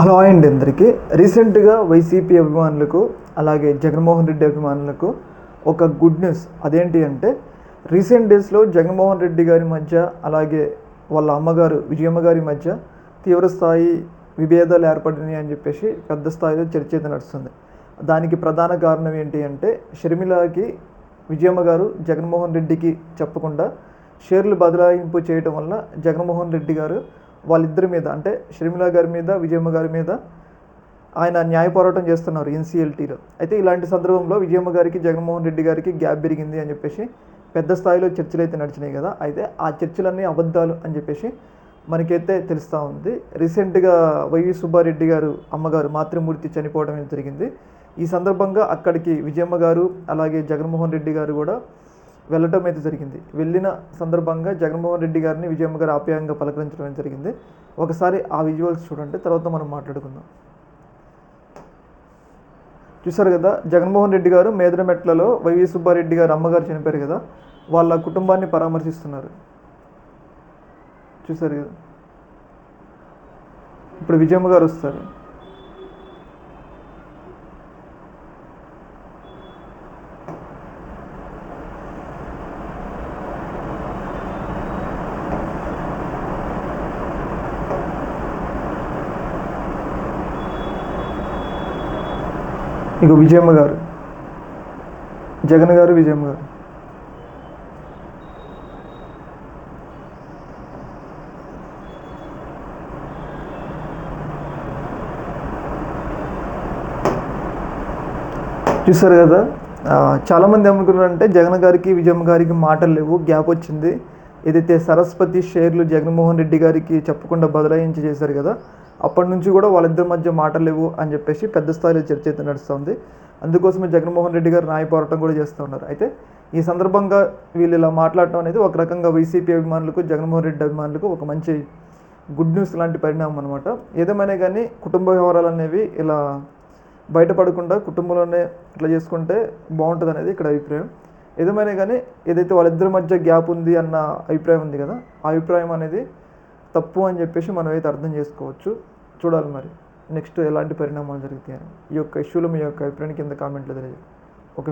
Hello అండి అందరికీ. రీసెంట్గా వైసీపీ అభిమానులకు అలాగే జగన్మోహన్ రెడ్డి అభిమానులకు ఒక గుడ్ న్యూస్. అదేంటి అంటే రీసెంట్ డేస్లో జగన్మోహన్ రెడ్డి గారి మధ్య అలాగే వాళ్ళ అమ్మగారు విజయమ్మ గారి మధ్య తీవ్రస్థాయి విభేదాలు ఏర్పడినాయి అని చెప్పేసి పెద్ద స్థాయిలో చర్చ అయితే నడుస్తుంది. దానికి ప్రధాన కారణం ఏంటి అంటే షర్మిలకి విజయమ్మ గారు జగన్మోహన్ రెడ్డికి చెప్పకుండా షేర్లు బదలాయింపు చేయడం వల్ల జగన్మోహన్ రెడ్డి గారు వాళ్ళిద్దరి మీద అంటే షర్మిల గారి మీద విజయమ్మ గారి మీద ఆయన న్యాయ పోరాటం చేస్తున్నారు ఎన్సీఎల్టీలో అయితే ఇలాంటి సందర్భంలో విజయమ్మ గారికి జగన్మోహన్ రెడ్డి గారికి గ్యాప్ పెరిగింది అని చెప్పేసి పెద్ద స్థాయిలో చర్చలు అయితే నడిచినాయి కదా అయితే ఆ చర్చలన్నీ అబద్ధాలు అని చెప్పేసి మనకైతే తెలుస్తూ ఉంది. రీసెంట్గా వైవి సుబ్బారెడ్డి గారు అమ్మగారు మాతృమూర్తి చనిపోవడం జరిగింది. ఈ సందర్భంగా అక్కడికి విజయమ్మ గారు అలాగే జగన్మోహన్ రెడ్డి గారు కూడా వెళ్ళటం అయితే జరిగింది. వెళ్ళిన సందర్భంగా జగన్మోహన్ రెడ్డి గారిని విజయమ్మ గారు ఆప్యాయంగా పలకరించడం జరిగింది. ఒకసారి ఆ విజువల్స్ చూడండి తర్వాత మనం మాట్లాడుకుందాం. చూసారు కదా జగన్మోహన్ రెడ్డి గారు మేదరమెట్లలో వైవి సుబ్బారెడ్డి గారు అమ్మగారు చనిపోయారు కదా వాళ్ళ కుటుంబాన్ని పరామర్శిస్తున్నారు. చూశారు కదా. ఇప్పుడు విజయమ్మ గారు వస్తారు. ఇక విజయమ్మ గారు. జగన్ గారు విజయమ్మ గారు. చూసారు కదా? చాలామంది ఏమనుకున్నారంటే జగన్ గారికి విజయమ్మ గారికి మాటలు లేవు గ్యాప్ వచ్చింది. ఏదైతే సరస్వతి షేర్లు జగన్మోహన్ రెడ్డి గారికి చెప్పకుండా బదలాయించి చేశారు కదా అప్పటి నుంచి కూడా వాళ్ళిద్దరి మధ్య మాటలు లేవు అని చెప్పేసి పెద్ద స్థాయిలో చర్చ అయితే నడుస్తుంది. అందుకోసమే జగన్మోహన్ రెడ్డి గారు న్యాయ పోరాటం కూడా చేస్తూ ఉన్నారు. అయితే ఈ సందర్భంగా వీళ్ళు ఇలా మాట్లాడటం అనేది ఒక రకంగా వైసీపీ అభిమానులకు జగన్మోహన్ రెడ్డి అభిమానులకు ఒక మంచి గుడ్ న్యూస్ లాంటి పరిణామం అనమాట ఏదేమైనా కానీ కుటుంబ వ్యవహారాలు అనేవి ఇలా బయటపడకుండా కుటుంబంలోనే ఇట్లా చేసుకుంటే బాగుంటుంది అనేది ఇక్కడ అభిప్రాయం. ఏదేమైనా కానీ ఏదైతే వాళ్ళిద్దరి మధ్య గ్యాప్ ఉంది అన్న అభిప్రాయం ఉంది కదా ఆ అభిప్రాయం అనేది తప్పు అని చెప్పేసి మనం అయితే అర్థం చేసుకోవచ్చు. చూడాలి మరి. నెక్స్ట్ ఎలాంటి పరిణామాలు జరుగుతాయని ఈ యొక్క ఇష్యూలో మీ యొక్క అభిప్రాయం కింద కామెంట్లో తెలియదు ఓకే